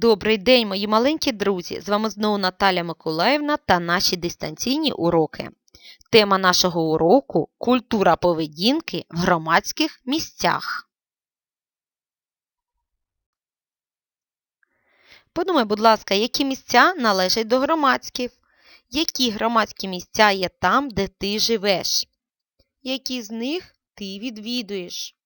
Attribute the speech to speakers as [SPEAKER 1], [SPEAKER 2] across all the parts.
[SPEAKER 1] Добрий день, мої маленькі друзі! З вами знову Наталя Миколаївна та наші дистанційні уроки. Тема нашого уроку культура поведінки в громадських місцях. Подумай, будь ласка, які місця належать до громадських? Які громадські місця є там, де ти живеш? Які з них ти відвідуєш?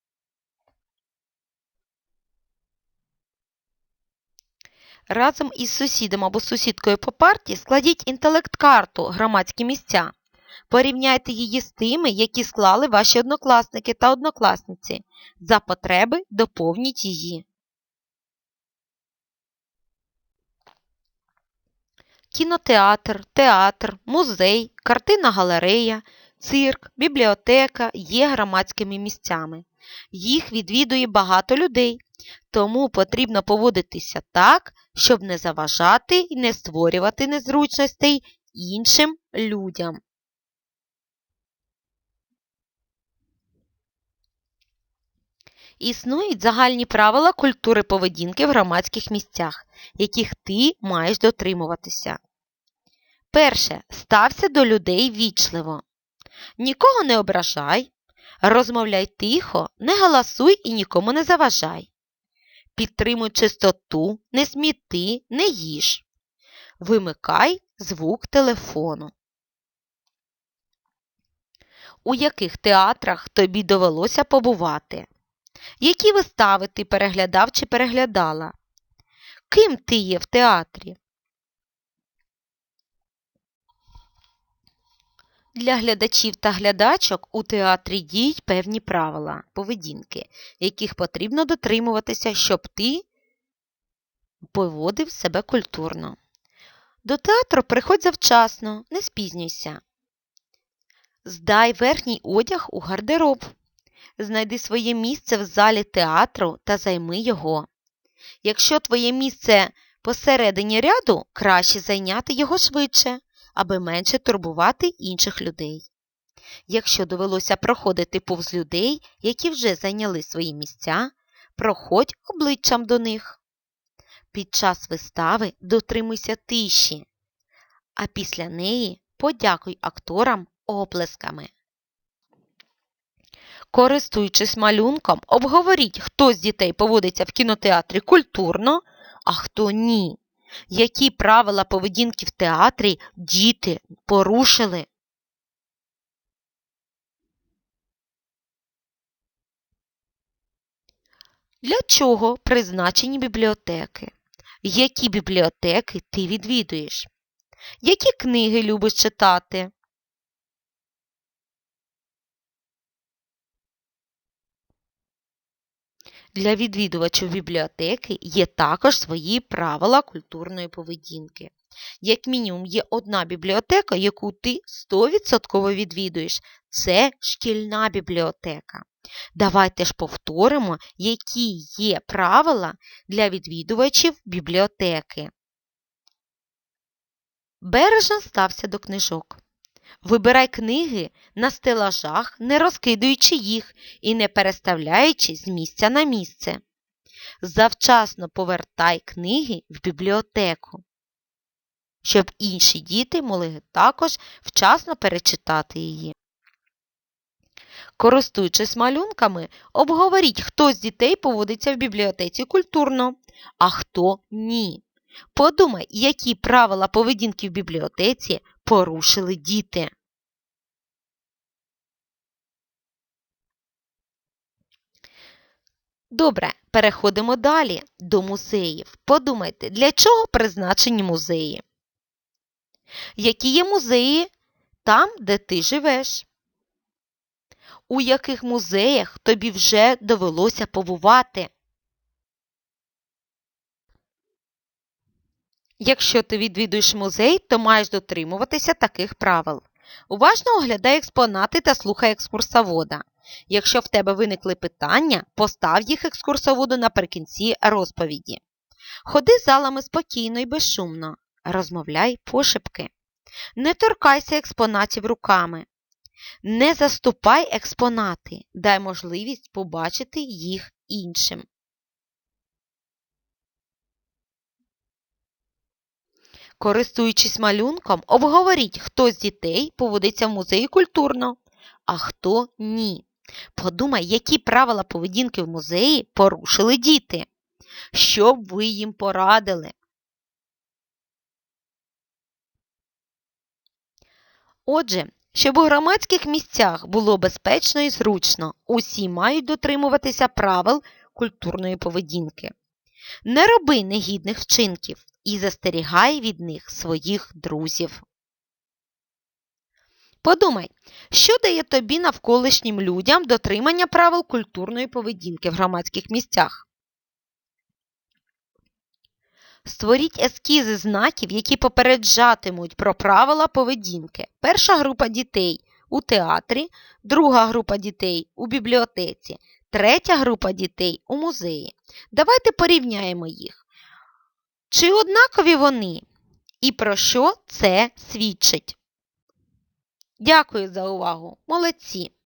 [SPEAKER 1] Разом із сусідом або сусідкою по парті складіть інтелект-карту громадські місця. Порівняйте її з тими, які склали ваші однокласники та однокласниці. За потреби доповніть її. Кінотеатр, театр, музей, картинна галерея, цирк, бібліотека є громадськими місцями. Їх відвідує багато людей, тому потрібно поводитися так, щоб не заважати і не створювати незручностей іншим людям. Існують загальні правила культури поведінки в громадських місцях, яких ти маєш дотримуватися. Перше. Стався до людей вічливо. Нікого не ображай, розмовляй тихо, не галасуй і нікому не заважай. Підтримуй чистоту, не сміти, не їж. Вимикай звук телефону. У яких театрах тобі довелося побувати? Які вистави ти переглядав чи переглядала? Ким ти є в театрі? Для глядачів та глядачок у театрі діють певні правила поведінки, яких потрібно дотримуватися, щоб ти поводив себе культурно. До театру приходь завчасно, не спізнюйся. Здай верхній одяг у гардероб. Знайди своє місце в залі театру та займи його. Якщо твоє місце посередині ряду, краще зайняти його швидше, аби менше турбувати інших людей. Якщо довелося проходити повз людей, які вже зайняли свої місця, проходь обличчям до них. Під час вистави дотримуйся тиші, а після неї подякуй акторам оплесками. Користуючись малюнком, обговоріть, хто з дітей поводиться в кінотеатрі культурно, а хто ні. Які правила поведінки в театрі діти порушили? Для чого призначені бібліотеки? Які бібліотеки ти відвідуєш? Які книги любиш читати? Для відвідувачів бібліотеки є також свої правила культурної поведінки. Як мінімум, є одна бібліотека, яку ти 100% відвідуєш. Це шкільна бібліотека. Давайте ж повторимо, які є правила для відвідувачів бібліотеки. Бережно стався до книжок. Вибирай книги на стелажах, не розкидуючи їх і не переставляючи з місця на місце. Завчасно повертай книги в бібліотеку, щоб інші діти могли також вчасно перечитати її. Користуючись малюнками, обговоріть, хто з дітей поводиться в бібліотеці культурно, а хто ні. Подумай, які правила поведінки в бібліотеці порушили діти. Добре, переходимо далі до музеїв. Подумайте, для чого призначені музеї? Які є музеї там, де ти живеш? У яких музеях тобі вже довелося побувати? Якщо ти відвідуєш музей, то маєш дотримуватися таких правил. Уважно оглядай експонати та слухай екскурсовода. Якщо в тебе виникли питання, постав їх екскурсоводу наприкінці розповіді. Ходи залами спокійно і безшумно. Розмовляй пошепки. Не торкайся експонатів руками. Не заступай експонати, дай можливість побачити їх іншим. Користуючись малюнком, обговоріть, хто з дітей поводиться в музеї культурно, а хто ні. Подумай, які правила поведінки в музеї порушили діти. Що б ви їм порадили? Отже, щоб у громадських місцях було безпечно і зручно, усі мають дотримуватися правил культурної поведінки. Не роби негідних вчинків і застерігай від них своїх друзів. Подумай, що дає тобі навколишнім людям дотримання правил культурної поведінки в громадських місцях? Створіть ескізи знаків, які попереджатимуть про правила поведінки. Перша група дітей у театрі, друга група дітей у бібліотеці, третя група дітей у музеї. Давайте порівняємо їх. Чи однакові вони? І про що це свідчить? Дякую за увагу. Молодці!